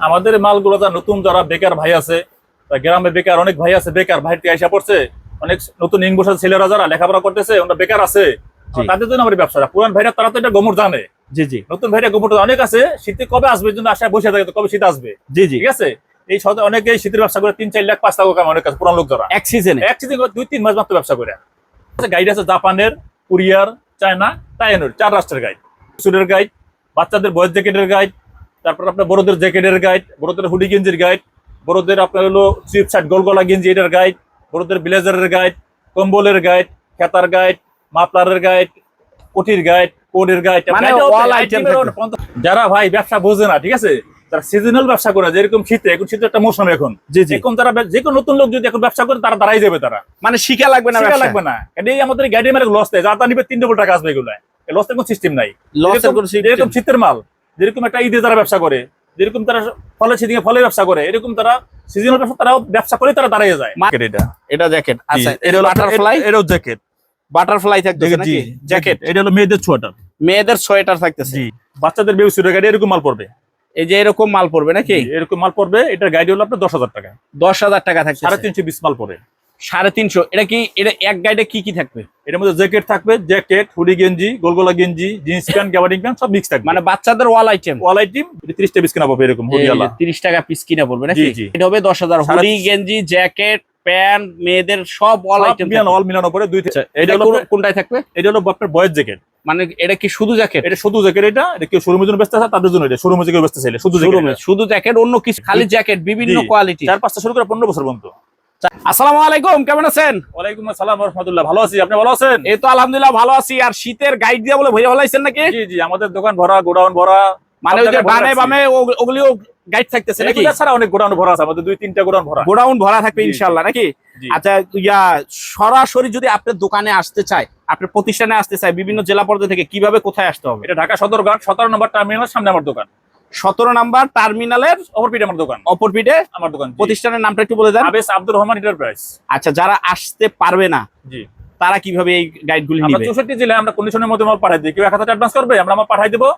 আমাদের মালগুলো যা নতুন যারা বেকার ভাই আছে গ্রামে বেকার অনেক ভাই আছে বেকার ভাই থেকে আইসা পড়ছে অনেক নতুন ইং বসার ছেলেরা যারা লেখাপড়া করতেছে ওরা বেকার আছে। তাদের জন্য আমার ব্যবসা পুরান ভাইরা তারা তো এটা গোমর জানে। জি জি। নতুন ভাইরা গোমর অনেক আছে শীতে কবে আসবে জন্য আশায় বসে থাকে কবে শীত আসবে? জি জি। ঠিক আছে? এই সদে অনেকে শীতের ব্যবসা করে তিন চার লাখ পাঁচ লাখ টাকা অনেক আছে পুরান লোক যারা এক সিজনে এক সিজন দুই তিন মাস মাত্র ব্যবসা করে। গাইড আছে জাপানের কোরিয়ার চায়না তাইনের চার রাষ্ট্রের গাইড সুরের গাইড বাচ্চাদের বয়স জ্যাকেটের গাইড তারপর আপনার বড়দের জ্যাকেটের গাইড বড়দের হুডি গেঞ্জির গাইড বড়দের আপনার হলো সুইপ শার্ট গোলগলা গেঞ্জি এটার গাইড বড়দের ব্লেজারের গাইড কম্বলের গাইড খেতার গাইড মাফলারের গাইড কোটির গাইড কোডের গাইড মানে। যারা ভাই ব্যবসা বোঝে না ঠিক আছে? তারা সিজনাল ব্যবসা করে যেরকম শীতে এখন শীতের একটা মৌসুম এখন। এখন তারা যে কোনো নতুন লোক যদি এখন ব্যবসা করে তারা দাঁড়াই যাবে তারা। মানে শিখা লাগবে না ব্যবসা। লাগবে না। এই আমাদের গাড়ি মেরে লস দেয়। যা তা নিবে তিন ডবল টাকা আসবে এগুলো লস কোনো সিস্টেম নাই। System- যেরকম শীতের মাল। যেরকম একটা ঈদে তারা ব্যবসা করে যেরকম তারা ফলে সেদিকে ফলে ব্যবসা করে এরকম তারা সিজনাল ব্যবসা তারাও ব্যবসা করে তারা দাঁড়িয়ে যায়। মা- এটা। এটা জ্যাকেট আচ্ছা এটা হলো বাটারফ্লাই এটাও জ্যাকেট বাটারফ্লাই থাকতেছে নাকি? জ্যাকেট এটা হলো মেয়েদের সোয়েটার মেয়েদের সোয়েটার থাকতেছে। জি। বাচ্চাদের বেবি সুরের গাড়ি এরকম মাল পড়বে। এই যে এরকম মাল পড়বে নাকি? এরকম মাল পড়বে এটার গাড়ি হলো আপনার দশ হাজার টাকা। দশ হাজার টাকা থাকছে সাড়ে তিনশো বিশ মাল পড়ে। সাড়ে তিনশো। এটা কি এটা এক গাইডে কি কি থাকবে? এটার মধ্যে জ্যাকেট থাকবে জ্যাকেট হুডি গেঞ্জি গোলগোলা গেঞ্জি জিন্স প্যান্ট গ্যাবার্ডিং প্যান্ট সব মিক্স থাকবে। মানে বাচ্চাদের ওয়াল আইটেম ওয়াল আইটেম ত্রিশটা বিশ কেনা পাবে এরকম হুডিওয়ালা। তিরিশ টাকা পিস কিনা পড়বে নাকি। এটা হবে দশ হাজার। হুডি গেঞ্জি জ্যাকেট প্যান্ট মেয়েদের সব ওয়াল আইটেম অল মিলানো পরে দুই থেকে- এটা হলো কোন- কোনটায় থাকবে? এটা হলো আপনার বয়ের জ্যাকেট মানে এটা কি শুধু জ্যাকেট এটা শুধু জ্যাকেট এটা এটা কেউ শোরুমের জন্য ব্যস্ত আছে তাদের জন্য এটা শোরুমে কেউ ব্যস্ত ছিল শুধু জ্যাকেট শুধু জ্যাকেট অন্য কিছু খালি জ্যাকেট বিভিন্ন কোয়ালিটি চার পাঁচটা শুরু করে পনেরো বছর পর্যন্ত। আসসালামু আলাইকুম কেমন আছেন? ওয়ালাইকুম আসসালাম রহমতুল্লাহ ভালো আছি। আপনি ভালো আছেন? এই তো আলহামদুলিল্লাহ ভালো আছি। আর শীতের গাইড দিয়ে বলে ভরে নাকি? জি জি আমাদের দোকান ভরা গোডাউন ভরা। মানে ওই যে। বামে ওগুলিও গাইড থাকতেছে নাকি? ছাড়া অনেক গোডাউন ভরা আছে আমাদের দুই তিনটা গোডাউন ভরা। গোডাউন ভরা থাকবে জি। নাকি? আচ্ছা ইয়া সরাসরি যদি আপনার দোকানে আসতে চায় আপনার প্রতিষ্ঠানে আসতে চায় বিভিন্ন জেলা পর্যায়ে থেকে কীভাবে কোথায় আসতে হবে? এটা ঢাকা সদরঘাট সতেরো নম্বর টার্মিনাল সামনে আমার দোকান। সতেরো নাম্বার টার্মিনালের অপরপিট আমার দোকান। অপর পিঠে? আমার দোকান প্রতিষ্ঠানের নামটা একটু বলে দেন। আবেস আব্দুর রহমান এন্টারপ্রাইজ আচ্ছা যারা আসতে পারবে না জি। তারা কীভাবে এই গাইডগুলি আমরা নিবে? চৌষট্টি জেলায় আমরা কন্ডিশনের মধ্যে মাল পাঠাই দিই। কেউ এক হাজার অ্যাডভান্স করবে আমরা মাল পাঠাই দেবো।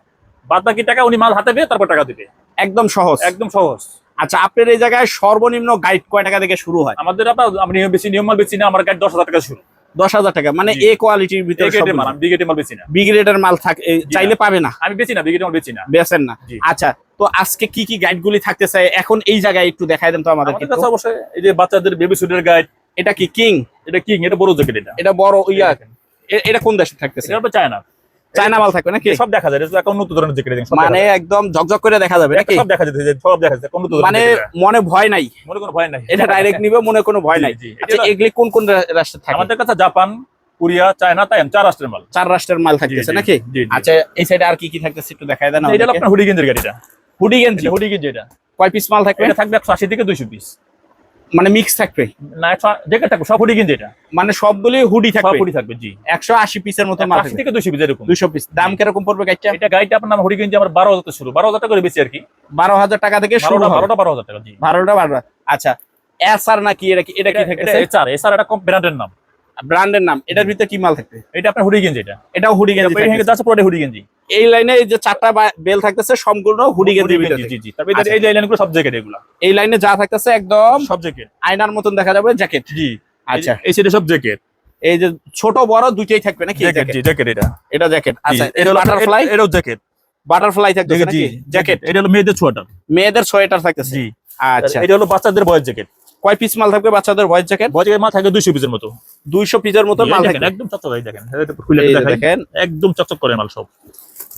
বাদ বাকি টাকা উনি মাল হাতে পেয়ে তারপর টাকা দিবে। একদম সহজ। একদম সহজ। আচ্ছা আপনার এই জায়গায় সর্বনিম্ন গাইড কয় টাকা থেকে শুরু হয়? আমাদের আপনার নিয়ম বেশি নিয়ম মাল বেশি না আমার দশ হাজার টাকা শুরু। দশ হাজার টাকা। মানে এ কোয়ালিটির ভিতরে মাল থাকে চাইলে পাবে না। আমি বেশি না বিগ্রেডের মাল বেশি না। বেছেন না। আচ্ছা তো আজকে কি কি গাইড গুলি থাকতে চাই এখন এই জায়গায় একটু দেখাই দেন তো আমাদের কাছে অবশ্যই এই যে বাচ্চাদের বেবি সুটের গাইড এটা কি কিং এটা কিং এটা বড় জ্যাকেট এটা। এটা বড় ইয়া। এটা কোন দেশে থাকতেছে? এটা চায়না চায়না মাল থাকবে নাকি? সব দেখা যায় এখন উন্নত ধরনের মানে একদম ঝকঝক করে দেখা যাবে নাকি? সব দেখা যাচ্ছে সব দেখা যাচ্ছে ধরনের মানে মনে ভয় নাই। মনে কোনো ভয় নাই। এটা ডাইরেক্ট নিবে মনে কোনো ভয় নাই। আচ্ছা এগুলি কোন কোন রাষ্ট্রে থাকে? আমাদের কাছে জাপান কোরিয়া চায়না তাইম চার রাষ্ট্রের মাল। চার রাষ্ট্রের মাল থাকতেছে নাকি। আচ্ছা এই সাইডে আর কি কি থাকতেছে একটু দেখাই দেন এটা আপনার হুডি গেঞ্জের গাড়িটা হুডি গেঞ্জি হুডি গেঞ্জি এটা। কয় পিস মাল থাকবে? এটা থাকবে একশো আশি থেকে দুইশো পিস মানে মিক্স থাকবে। না দেখে থাকবে সব হুডি কিন্তু এটা। মানে সবগুলি হুডি সব থাকবে। হুডি থাকবে জি। একশো আশি পিসের মতো মাল থেকে দুইশো পিস এরকম। দুইশো পিস দাম কীরকম পড়বে গাইটা এটা গাইটা আপনার নাম হুডি কিনতে আমার বারো হাজার থেকে শুরু। বারো হাজার টাকা করে বেশি আর কি। বারো হাজার টাকা থেকে শুরু বারোটা হবে। বারোটা বারো হাজার টাকা জি। বারোটা বারোটা। আচ্ছা এসআর নাকি এটা কি এটা কি থাকে এসআর এসআর এটা কম ব্র্যান্ডের নাম। ব্র্যান্ডের নাম এটার ভিতরে কি মাল থাকবে? এটা আপনার হুডি গেঞ্জি এটা। এটাও হুডি গেঞ্জি। যাচ্ছে পুরোটা হুডি গেঞ্জি। এই লাইনে এই যে চারটা বেল থাকতেছে সম্পূর্ণ হুডি গেঞ্জি জি জি। তারপরে এদের আচ্ছা। এই যে লাইনগুলো সব জ্যাকেট এগুলো। এই লাইনে যা থাকতেছে একদম সব জ্যাকেট আয়নার মতন দেখা যাবে জ্যাকেট জি। আচ্ছা। এই সাইডে সব জ্যাকেট এই যে ছোট বড় দুইটাই থাকবে নাকি? জ্যাকেট জি জ্যাকেট এটা। এটা জ্যাকেট আচ্ছা এটা হলো বাটারফ্লাই এটাও জ্যাকেট বাটারফ্লাই থাকতেছে জি। নাকি? জ্যাকেট এটা হলো মেয়েদের সোয়েটার মেয়েদের সোয়েটার থাকতেছে। জি। আচ্ছা। এটা হলো বাচ্চাদের বয়ের জ্যাকেট কয় পিস মাল থাকবে বাচ্চাদের ভয়েস জ্যাকেট বয়ের জ্যাকেট মা থাকে দুইশো পিসের মতো। দুইশো পিসের মতো মাল থাকবে। একদম চকচক দেখেন দেখেন একদম চকচক করে মাল সব।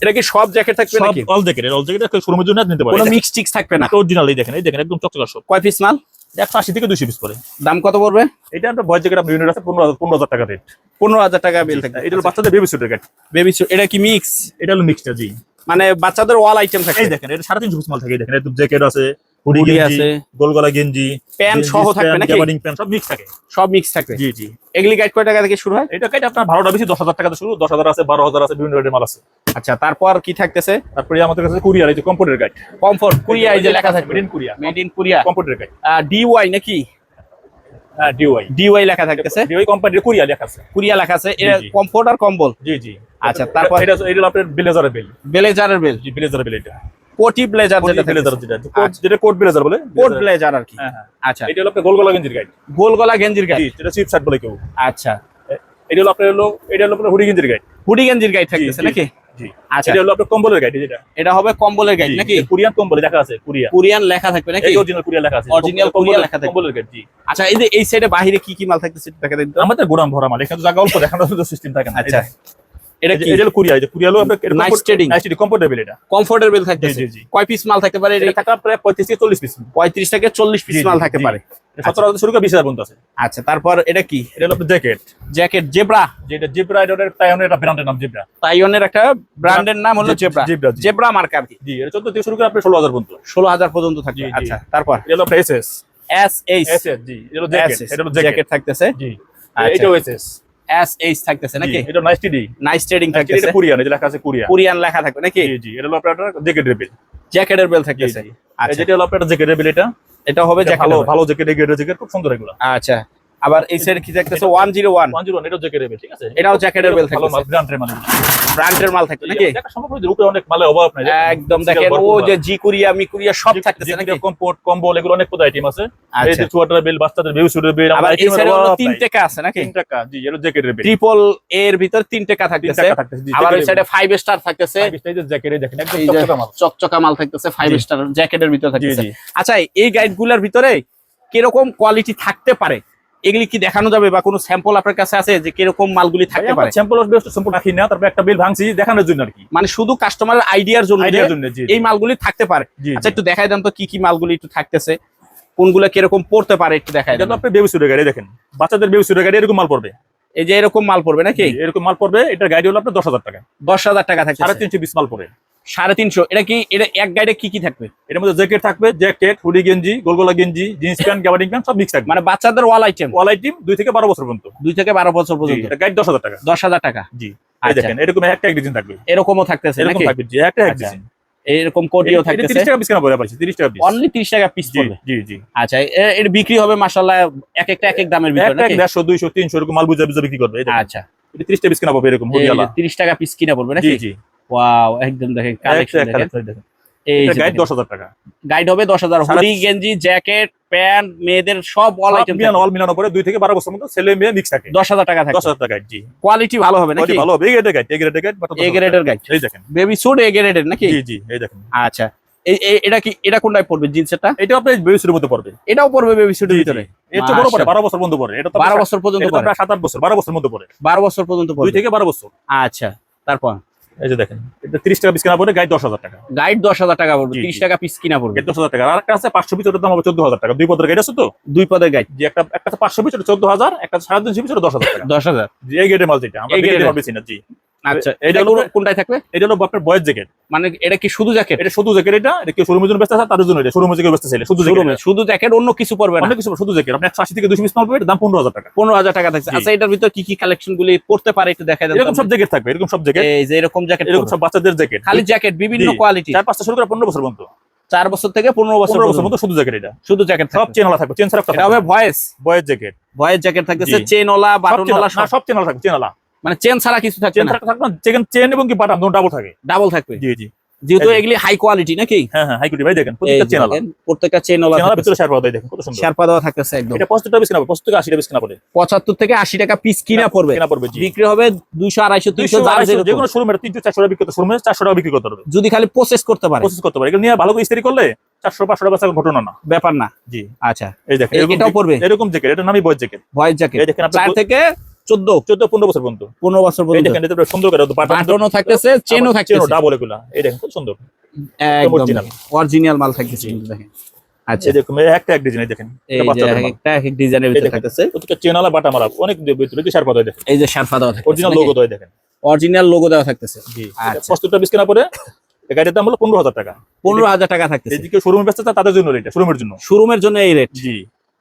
এটা কি সব জ্যাকেট থাকবে সব নাকি? অল জ্যাকেট অল জ্যাকেট শোরুমের জন্য নিতে পারে। কোনো মিক্স টিক্স থাকবে না। অরিজিনাল এই দেখেন এই দেখেন একদম চকচক সব। কয় পিস মাল? একশো আশি থেকে দুইশো পিস করে দাম কত পড়বে? এটা আমরা জ্যাকেট ইউনিট আছে পনেরো হাজার পনেরো হাজার টাকা রেট পনেরো হাজার টাকা বিল থাকবে। এটা হলো বাচ্চাদের বেবি সুটের গাড়ি বেবি এটা কি মিক্স এটা হলো মিক্সটা জি। মানে বাচ্চাদের ওয়াল আইটেম থাকে এই দেখেন এটা সাড়ে তিনশো পিস মাল থাকে এই দেখেন একদম জ্যাকেট আছে। হুডি আছে। গোলগলা গেঞ্জি প্যান্ট সহ থাকবে নাকি? প্যান্ট। সব মিক্স থাকে। সব মিক্স থাকবে। জি জি। এগুলি গাইড কয় টাকা থেকে শুরু হয়? এটা কাইটা আপনার ভাড়াটা বেশি দশ হাজার টাকা থেকে শুরু দশ হাজার আছে বারো হাজার আছে বিভিন্ন রেটের মাল আছে। আচ্ছা তারপর কি থাকতেছে? তারপরে আমাদের কাছে কুরিয়ার এই যে কম্পিউটার গাইড কমফোর্ট কুরিয়া এই যে লেখা থাকবে। Made in Korea made in Korea computer guide ডিওয়াই নাকি? হ্যাঁ ডিওয়াই ডিওয়াই লেখা থাকতেছে। ডিওয়াই কোম্পানির কুরিয়া লেখা আছে। কুরিয়া লেখা আছে। এটা। কমফোর্ট আর কম্বল? জি জি। আচ্ছা, তারপর- এটা এটা আপনার ব্লেজারের বিল বেলেজারের বেল জি ব্লেজারের বিল এটা। কোটি ব্লেজার যেটা ব্লেজার যেটা কোট আচ্ছা। যেটা কোট ব্লেজার বলে? কোট ব্লেজার আর কি। হ্যাঁ হ্যাঁ। আচ্ছা। এটা হলো আপনার গোল গলা গেঞ্জির গাইড গেঞ্জির গাইড যেটা চিপ শার্ট বলে কেউ। আচ্ছা। এটা হলো আপনার হলো এটা হলো আপনার হুডি গেঞ্জির গাইড হুডি গেঞ্জির গাইড থাকতেছে নাকি? আচ্ছা। এটা হলো আপনার কম্বলের গাইড যেটা। এটা হবে কম্বলের গাইড নাকি? এটা কোরিয়ান কম্বল দেখা আছে কোরিয়া কোরিয়ান লেখা থাকবে নাকি? এই অরিজিনাল কোরিয়া লেখা আছে। Original কোরিয়া লেখা থাকবে। কম্বলের গাইড জি। আচ্ছা এই যে এই সাইডে বাহিরে কি কি মাল থাকতেছে একটু দেখা দিন তো। আমাদের গোড়াম ভরা মাল এখানে জায়গা অল্প দেখানোর সিস্টেম থাকে না। আচ্ছা। এটা কি? এটা কোরিয়া যে কোরিয়া হলো আপনার Nice trading. Nice trading comfortable এটা। কমফোর্টেবল থাকতেছে। জি, জি। কয় পিস মাল থাকতে পারে? এটা এটা থাকা প্রায় 35 থেকে 40 পিস পঁয়ত্রিশ থেকে চল্লিশ পিস জি, জি, মাল থাকতে পারে। সতেরো হাজার শুরু করে বিশ হাজার পর্যন্ত আছে। আচ্ছা তারপর এটা কি? এটা হলো জ্যাকেট। Jacket zebra. যেটা জিব্রা এটা তাইওয়ানের একটা ব্র্যান্ডের নাম জিব্রা। তাইওয়ানের একটা ব্র্যান্ডের নাম হলো জেব্রা জেব্রা, জেব্রা মার্কা আর কি? জি এটা চোদ্দ থেকে শুরু করে ষোলো হাজার পর্যন্ত। ষোলো হাজার পর্যন্ত থাকবে। জি, জি। আচ্ছা তারপর? এটা হলো এসএস এসএস জি এটা হলো জ্যাকেট। এটা হলো জ্যাকেট। থাকতেছে। জি। আচ্ছা। এটাও এসএস এস এইচ থাকতেছে নাকি? এটা নাইস ট্রেডিং নাইস ট্রেডিং থাকতেছে। কোরিয়ান এটা লেখা আছে কোরিয়া কোরিয়ান লেখা থাকবে নাকি? জি জি এটা হলো আপনার জ্যাকেটের বেল জ্যাকেটের বেল থাকতেছে। আচ্ছা। যেটা হলো আপনার জ্যাকেটের বেল এটা। এটা হবে ভালো ভালো জ্যাকেট জ্যাকেট খুব সুন্দর এগুলো। আচ্ছা। আবার এই সাইড কি থাকতেছে one zero one one zero এটাও জ্যাকেটের বিল ঠিক আছে? এটাও জ্যাকেটের বেল মাল ব্র্যান্ডের মাল ব্র্যান্ডের মাল থাকবে নাকি? দেখা সম্ভব রূপে অনেক মালে অভাব নাই একদম দেখেন ও যে জি কোরিয়া মি কোরিয়া সব থাকতেছে নাকি? কম্বল এগুলো অনেক কোথায় আইটেম আছে? এই আচ্ছা। যে চুয়াটার বিল বাচ্চাদের বেবি সুটের বিল আবার এই সাইডে হলো তিন টাকা আছে নাকি? তিন টাকা জি এর জ্যাকেটের বিল ট্রিপল এর ভিতর তিন টাকা থাকতেছে। আবার ওই সাইডে ফাইভ স্টার থাকতেছে। জ্যাকেটে দেখেন একদম চকচকা মাল। চকচকা মাল থাকতেছে ফাইভ স্টার জ্যাকেটের ভিতর থাকতেছে। আচ্ছা এই গাইডগুলার ভিতরে কীরকম কোয়ালিটি থাকতে পারে? এগুলি কি দেখানো যাবে বা কোনো স্যাম্পল আপনার কাছে আছে যে কীরকম মালগুলি থাকতে পারে? স্যাম্পল স্যাম্পল রাখি না তারপর একটা বিল ভাঙছি দেখানোর জন্য আর কি। মানে শুধু কাস্টমারের আইডিয়ার জন্য আইডিয়ার জন্য এই মালগুলি থাকতে পারে। আচ্ছা একটু দেখাই দেন তো কি কি মালগুলি একটু থাকতেছে কোনগুলো কীরকম পড়তে পারে একটু দেখাই দেন। আপনি বেবি সুটের গাড়ি দেখেন। বাচ্চাদের বেবি সুটের গাড়ি এরকম মাল পড়বে। এই যে এরকম মাল পড়বে নাকি? এরকম মাল পড়বে এটার গাড়ি হলো আপনার দশ হাজার টাকা। দশ হাজার টাকা থাকছে সাড়ে তিনশো বিশ মাল পড়ে সাড়ে তিনশো। এটা কি এটা এক গাইডে কি কি থাকবে? এর মধ্যে জ্যাকেট থাকবে জ্যাকেট হুডি গেঞ্জি গোলগোলা গেঞ্জি জিন্স প্যান্ট গ্যাবার্ডিং প্যান্ট সব মিক্স থাকবে। মানে বাচ্চাদের ওয়াল আইটেম ওয়াল আইটেম দুই থেকে বারো বছর পর্যন্ত। দুই থেকে বারো বছর পর্যন্ত? এটা গাইড দশ হাজার টাকা। দশ হাজার টাকা? জি আচ্ছা। দেখেন এরকম একটা এক ডিজাইন থাকবে। এরকমও থাকতেছে এরকম থাকবে জি একটা এক আচ্ছা। ডিজাইন এরকম কোটিও থাকতেছে? তিরিশ টাকা পিস কেনা পড়ে? পাইছি তিরিশ টাকা পিস অনলি তিরিশ টাকা পিস জি পড়বে? জি জি। আচ্ছা এর বিক্রি হবে মাসাল্লাহ এক একটা এক এক দামের ভিতরে নাকি? দেড়শো দুইশো তিনশো এরকম মাল বুঝে বুঝে বিক্রি করবে আচ্ছা। এটা তিরিশ টাকা পিস কেনা পাবে এরকম হরিয়ালা তিরিশ টাকা পিস কিনা পড়বে নাকি? জি জি। ওয়াও একদম দেখেন কালেকশন দেখেন। এই গাইড দেখেন। দশ হাজার টাকা। গাইড হবে দশ হাজার। সারা- হুডি গেঞ্জি জ্যাকেট প্যান্ট মেয়েদের সব অল আইটেম মিলানো অল মিলানো পরে দুই থেকে বারো বছর মতো ছেলে মেয়ে মিক্স থাকে। দশ হাজার টাকা থাকে দশ হাজার টাকা জি। কোয়ালিটি ভালো হবে নাকি? ভালো হবে। গ্রেডের গাইড গ্রেডের গাইড এ গ্রেডের গাইড এই দেখেন। বেবি সুট এ গ্রেডের নাকি? জি জি এই দেখেন। আচ্ছা। এটা কি এটা কোনটায় পড়বে? জিন্সেরটা? এটা আপনার বেবি সুটের মধ্যে পড়বে। এটাও পড়বে বেবি সুটের। ভিতরে? এটা বড় পড়ে মাশাআল্লাহ। বারো বছর বন্ধ পড়ে। এটা তো বারো বছর পর্যন্ত পড়ে। প্রায় সাত আট বছর বারো বছর মধ্যে পড়ে। বারো বছর পর্যন্ত দুই পড়বে। থেকে বারো বছর। আচ্ছা তারপর? এই যে দেখেন এটা তিরিশ টাকা পিস কিনা পড়ে গাইড দশ হাজার টাকা। গাইড দশ হাজার টাকা পড়বে জি, তিরিশ জি। টাকা পিস কিনা পড়বে। গাইড দশ হাজার টাকা। আর একটা আছে পাঁচশো পিস ওটার দাম হবে চোদ্দ হাজার টাকা। দুই পদের গাইড আছে তো? দুই পদের গাইড যে একটা একটা আছে পাঁচশো পিস ওটা চোদ্দ হাজার একটা সাড়ে তিনশো পিস ওটা দশ হাজার টাকা। দশ হাজার। জি এই গেটের মাল যেটা আমরা এই এই মাল বেশি না জি। আচ্ছা এটা হলো- কোনটায় থাকবে? এটা হলো আপনার জ্যাকেট। মানে এটা কি শুধু জ্যাকেট? এটা শুধু জ্যাকেট এটা এটা কেউ শোরুমের জন্য ব্যস্ত আছে? তাদের জন্য এটা শোরুমের জন্য ব্যস্ত ছেলে শুধু শুধু জ্যাকেট অন্য কিছু পড়বে না। অনেক কিছু শুধু জ্যাকেট। আপনি থেকে দুশো পিস মাল পাবেন দাম পনেরো হাজার টাকা। থাকছে। আচ্ছা এটার ভিতর কি কি কালেকশন গুলি পড়তে পারে একটু দেখা দেন এরকম সব জ্যাকেট থাকবে এরকম সব জ্যাকেট। এই যে এরকম জ্যাকেট এরকম সব বাচ্চাদের জ্যাকেট। খালি জ্যাকেট বিভিন্ন কোয়ালিটি চার পাঁচটা শুরু করে পনেরো বছর পর্যন্ত। চার বছর থেকে পনেরো বছর বছর মতো শুধু জ্যাকেট এটা। শুধু জ্যাকেট সব চেন ওলা থাকবে চেন ছাড়া হবে ভয়েস বয়ের জ্যাকেট। ভয়েস জ্যাকেট থাকতেছে জি। চেনওয়ালা সব বাটনওয়ালা চেন সব। চেন ওলা থাকবে চেন ওলা মানে চেন ছাড়া কিছু থাকবে চেন না। থাকবে না চেন চেন এবং কি বাটাম ডাবল থাকে। ডাবল থাকবে। জি জি। যেহেতু এগুলি হাই কোয়ালিটি নাকি? হ্যাঁ হ্যাঁ হাইকুটি ভাই দেখেন প্রত্যেকটা চেন দেখেন, প্রত্যেকটা চেন ওলা ভিতরে শেয়ার পাওয়া দেখেন কত সুন্দর। থাকতেছে একদম। এটা টাকা পিস কেনা পড়বে পঁচাত্তর থেকে আশি টাকা পিস কেনা পড়ে। পঁচাত্তর থেকে আশি টাকা পিস কিনা পড়বে। কেনা পড়বে বিক্রি হবে দুইশো আড়াইশো তিনশো দুইশো যার আড়াইশো যেরকম। যে কোনো শোরুমের তিনশো চারশো টাকা বিক্রি করতে শোরুমে চারশো টাকা বিক্রি করতে হবে যদি খালি প্রসেস করতে পারে। প্রসেস করতে পারে। এগুলো নিয়ে ভালো করে ইস্ত্রি করলে চারশো পাঁচশো টাকা বেচার ঘটনা না। ব্যাপার না। জি। আচ্ছা। এই দেখেন এরকম পড়বে? এরকম জ্যাকেট এটা নামই বয়ের জ্যাকেট ভয়েস জ্যাকেট এই দেখেন আপনার থেকে চোদ্দ চোদ্দ পনেরো বছর পর্যন্ত। পনেরো বছর পর্যন্ত। দেখেন এটা সুন্দর করে বাটনও থাকতেছে চেনও ডাবল এগুলা। এই দেখেন খুব সুন্দর। একদম অরিজিনাল মাল থাকতেছে কিন্তু দেখেন। আচ্ছা। দেখুন একটা এক ডিজাইন দেখেন এই এটা যে বাচ্চাদের মাল। একটা এক ডিজাইনের ভিতরে থাকতেছে। প্রত্যেকটা চেন বাটা মারা অনেক ভিতরে কি সার পাতা এই যে শার্পা দেওয়া থাকতেছে অরিজিনাল লোগো দেয় দেখেন। অরিজিনাল লোগো দেওয়া থাকতেছে। জি। আচ্ছা। বিশ কেনা পরে গাড়ির দাম হলো পনেরো হাজার টাকা। পনেরো হাজার টাকা থাকতেছে। এদিকে শোরুমে ব্যস্ত তাদের জন্য এটা শোরুমের জন্য। শোরুমের জন্য এই রেট জি।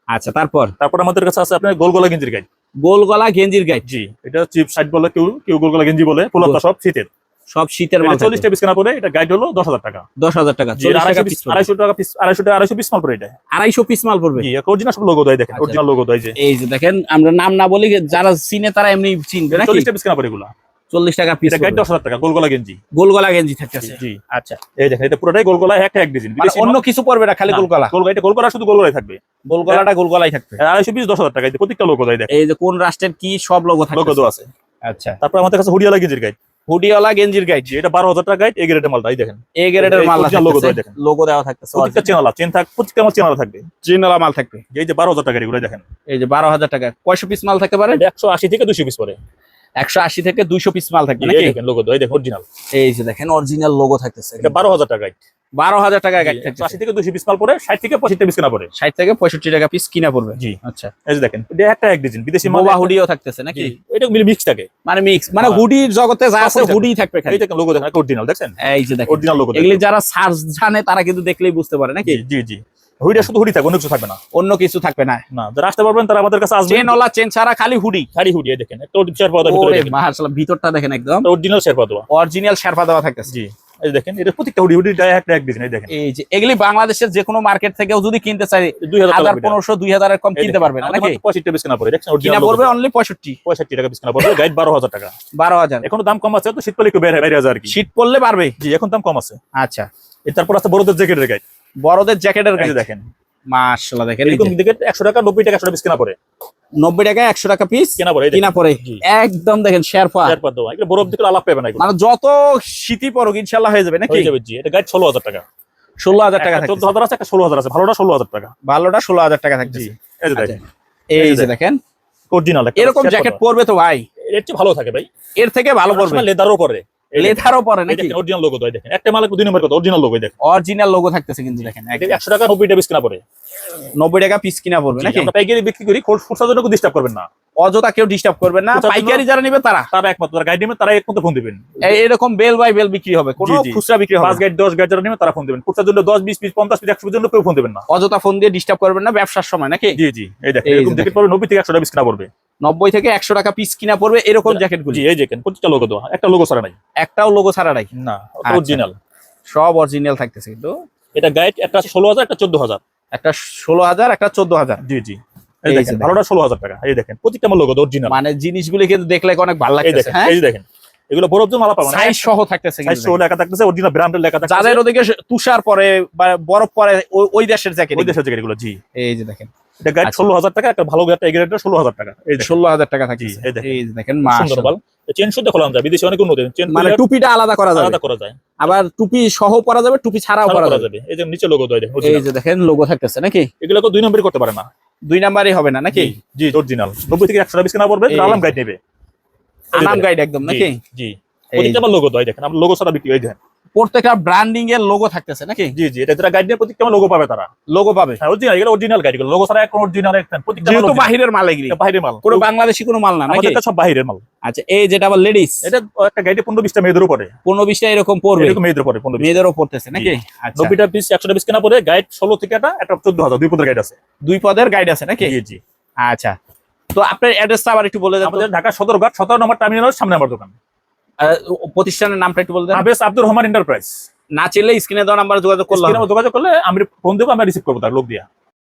আচ্ছা তারপর? তারপর আমাদের কাছে আছে আপনার গোলগলা গেঞ্জির গাইড গোল গলা গেঞ্জির গাইড জি এটা চিপ সাইড বলে কেউ কেউ গোলগলা গেঞ্জি বলে পোলাপটা সব শীতের। সব শীতের মাল চল্লিশ টাকা পিস কেনা পড়ে এটা গাইড হলো দশ হাজার টাকা। দশ হাজার টাকা জি, চল্লিশ আড়াইশো টাকা পিস পিস আড়াইশো টাকা পিস আড়াইশো টাকা আড়াইশো পিস মাল পড়ে এটা। আড়াইশো পিস মাল পড়বে। জি অরিজিনাল সব লোগো দেয় দেখেন। অরিজিনাল লোগো দেয় যে। এই যে দেখেন আমরা নাম না বলি যারা চিনে তারা এমনি চিনবে নাকি? চল্লিশ টাকা পিস কেনা পড়ে এগুলা। চল্লিশ টাকা পিস দশ হাজার টাকা গোলগলা গেঞ্জি। গোলগলা গেঞ্জি থাকতেছে জি। আচ্ছা। এই দেখেন এটা পুরোটাই গোলগলা একটা এক ডিজাইন মানে অন্য কিছু পড়বে না খালি গোলগলা। গোলগলা এটা গোলগলা শুধু গোলগলাই থাকবে। গোলগলাটা গোলগলাই থাকবে। আড়াইশো পিস দশ হাজার টাকা। প্রত্যেকটা লোগো দেয় এই যে কোন রাষ্ট্রের কি সব লোগো লোগো আছে। আচ্ছা। তারপর আমাদের কাছে হুডিয়ালা গেঞ্জির গাইড হুডিওয়ালা গেঞ্জির গাইড এটা বারো হাজার টাকা গাইড এই গ্রেডের মালটা দেখেন। এ গ্রেডের মাল দেওয়া দেখেন। লোগো দেওয়া থাকতেছে প্রত্যেকটা চেনালা চেন থাক প্রত্যেকটা আমার চেনালা থাকবে। জিনালা মাল থাকবে। এই যে বারো হাজার টাকার এগুলো দেখেন। এই যে বারো হাজার টাকা কয়শো পিস মাল থাকতে পারে? একশো আশি থেকে দুশো পিস পরে একশো আশি থেকে দুইশো পিস মাল থাকবে নাকি? দেখেন লোগো এই দেখেন অরিজিনাল এই যে দেখেন অরিজিনাল লোগো থাকতেছে। এটা বারো হাজার টাকা বারো হাজার টাকা গাইড একশো আশি থেকে দুশো পিস মাল পরে ষাট থেকে পঁয়ষট্টি পিস কেনা পরে। ষাট থেকে পঁয়ষট্টি টাকা পিস কিনা পড়বে। জি। আচ্ছা। এই যে দেখেন এটা একটা এক ডিজাইন বিদেশি মাল মোবা হুডিও থাকতেছে নাকি? এটা মিলি মিক্স থাকে। মানে মিক্স মানে হ্যাঁ। হুডির জগতে যা আছে। হুডি থাকবে খালি। এই দেখেন লোগো দেখেন অরিজিনাল দেখছেন? এই যে দেখেন। অরিজিনাল লোগো এগুলি যারা সার্চ জানে তারা কিন্তু দেখলেই বুঝতে পারে নাকি? জি জি। হুডিটা শুধু হুডি থাকবে অন্য কিছু থাকবে না। অন্য কিছু থাকবে না। না যারা আসতে পারবেন তারা আমাদের কাছে চেন ছাড়া খালি হুডি। খালি হুডি এই দেখেন একটা শেয়ার পাওয়া ভিতরে দেখেন। মাশাআল্লাহ ভিতরটা দেখেন একদম। অরিজিনাল শেয়ার পাওয়া দেওয়া। অরিজিনাল শেরপা দেওয়া থাকতেছে। জি এই দেখেন এটা প্রত্যেকটা হুডি হুডি এক ডিজাইন দেখেন এই যে এগুলি বাংলাদেশের যে কোনো মার্কেট থেকেও যদি কিনতে চাই দুই হাজার হাজার টাকা পনেরোশো দুই হাজারের কম কিনতে পারবে নাকি? পঁয়ষট্টি পিস কেনা পড়ে দেখছেন কিনা পড়বে অনলি পঁয়ষট্টি। পঁয়ষট্টি টাকা পিস কেনা পড়বে গাইড বারো হাজার টাকা। বারো হাজার। এখনও দাম কম আছে তো শীত পেলে একটু বেড়ে বেড়ে যায় আর কি। শীত পড়লে পারবে জি এখন দাম কম আছে। আচ্ছা। এর তারপর আছে বড়দের জ্যাকেটের গাইড বড়দের জ্যাকেটের যে দেখেন। মাশাআল্লাহ দেখেন এরকম জ্যাকেট একশো টাকা নব্বই টাকা একশো পিস কেনা পড়ে। নব্বই টাকা একশো টাকা পিস কেনা পড়ে কিনা পড়ে। একদম দেখেন শেরপা। শেয়ার পাওয়া এগুলো বরফ দিকে আলাপ পাবে না মানে যত শীতই পড়ুক ইনশাল্লাহ হয়ে যাবে নাকি? হয়ে যাবে জি। এটা গাইড ষোলো হাজার টাকা। ষোলো হাজার টাকা একটা চোদ্দ থাকছে হাজার আছে একটা ষোলো হাজার আছে। ভালোটা ষোলো হাজার টাকা। ভালোটা ষোলো হাজার টাকা জি। থাকছে এই যে। দেখেন। এই যে দেখেন। অরিজিনাল এরকম জ্যাকেট পরবে তো ভাই। এর চেয়ে ভালো থাকে ভাই। এর থেকে ভালো পড়বে লেদারও পরে লেথারও পরে নাকি? অরিজিনাল লোগো তো দেখেন। একটা মালে দুই নম্বর কথা অরিজিনাল লোগো দেখেন। অরিজিনাল লোগো থাকতেছে কিন্তু দেখেন একদম। একশো টাকা নব্বই টাকা পিস কিনা পড়ে নব্বই টাকা পিস কিনা পড়বে নাকি? আমরা পাইকারি বিক্রি করি খুচরা জন্য ডিস্টার্ব করবেন না। অযথা কেউ ডিস্টার্ব করবে না। পাইকারি যারা নেবে তারা। তারা একমাত্র গাইড নেবেন তারা একমাত্র ফোন দিবেন। এই- এরকম বেল বাই বেল বিক্রি হবে। কোনো। খুচরা বিক্রি হবে পাঁচ গাইড দশ গাইড যারা নেবেন তারা ফোন দিবেন। খুচরার জন্য দশ বিশ পিস পঞ্চাশ পিস একশো জন্য কেউ ফোন দেবেন না। অযথা ফোন দিয়ে ডিস্টার্ব করবেন না ব্যবসার সময় নাকি? জি জি। এই দেখেন এরকম জ্যাকেট পড়বে নব্বই থেকে একশো টাকা পিস কেনা পড়বে। নব্বই থেকে একশো টাকা পিস কিনা পড়বে এরকম জ্যাকেট গুলি। জি এই দেখেন প্রতিটা লোগো দেওয়া। একটা লোগো ছাড়া নাই। একটাও লোগো ছাড়া নাই। না আচ্ছা। অরিজিনাল সব অরিজিনাল থাকতেছে কিন্তু। এটা গাইড একটা ষোলো হাজার একটা চোদ্দ হাজার। একটা ষোলো হাজার একটা চোদ্দ হাজার। জি জি। এই দেখেন। ভালোটা ষোলো হাজার টাকা। এই দেখেন প্রত্যেকটা আমার লোগো অরিজিনাল। মানে জিনিসগুলি কিন্তু দেখলে অনেক ভালো দেখেন এই দেখেন এগুলো বরফ সাইজ সহ থাকতেছে সাইজ কিন্তু লেখা থাকতেছে অরিজিনাল ব্র্যান্ডের লেখা। থাকতেছে। যাদের ওদিকে তুষার পরে বা বরফ পরে ওই- দেশের জ্যাকেট ওই দেশের জ্যাকেট এগুলো জি। এই যে দেখেন। এটা গাইড। ষোলো হাজার টাকা একটা ভালো ষোলো হাজার টাকা। এই ষোলো হাজার টাকা থাকতেছে। এই দেখেন। সুন্দর চেন শুদ্ধ খোলানো যায় বিদেশে অনেক উন্নত মানে টুপিটা আলাদা করা যায় আলাদা করা যায়। আবার টুপি সহ পরা যাবে টুপি ছাড়াও করা যাবে। এই যে নিচে লোগো দেয় দেখেন এই যে দেখেন লোগো থাকতেছে নাকি? এগুলো তো দুই নম্বরই করতে পারে না। দুই নাম্বারই হবে না নাকি? জি অরিজিনাল নব্বই থেকে একশো টাকা কেনা পড়বে আলাম গাইড নেবে। আলাম গাইড একদম নাকি? জি। ওইটা আবার লোগো দেয় দেখেন আমরা লোগো ছাড়া বিক্রি হয় দেখেন। প্রত্যেকটা ব্র্যান্ডিং এর লোগো থাকতেছে নাকি? জি জি এটা যারা গাইড নিয়ে প্রত্যেকটা লোগো পাবে তারা। লোগো পাবে। হ্যাঁ অরিজিনাল এগুলো অরিজিনাল গাইড এগুলো লোগো ছাড়া এখন অরিজিনাল একটা প্রত্যেকটা যেহেতু। বাহিরের মাল এগুলি। এটা বাইরের মাল। কোনো বাংলাদেশি কোনো মাল না নাকি? কাছে সব বাইরের মাল। আচ্ছা এই যেটা আবার লেডিস এটা একটা গাইডে পনেরো বিশটা মেয়েদের উপরে। পনেরো বিশটা এরকম পড়বে এরকম মেয়েদের উপরে পনেরো বিশ। মেয়েদেরও পড়তেছে নাকি? আচ্ছা। নব্বইটা পিস একশোটা পিস কেনা পরে গাইড ষোলো থেকে একটা একটা চোদ্দ হাজার দুই পদের গাইড আছে। দুই পদের গাইড আছে নাকি? জি জি। আচ্ছা। তো আপনার অ্যাড্রেসটা আবার একটু বলে দেন আমাদের ঢাকা সদরঘাট সতেরো নম্বর টার্মিনালের সামনে আমার দোকান। প্রতিষ্ঠানের নামটা একটু বলতে আবেস আব্দুর রহমান এন্টারপ্রাইজ না চাইলে স্ক্রিনে দেওয়া নাম্বার যোগাযোগ করলে যোগাযোগ করলে আমি ফোন দেবো আমরা রিসিভ করব তার লোক দিয়া।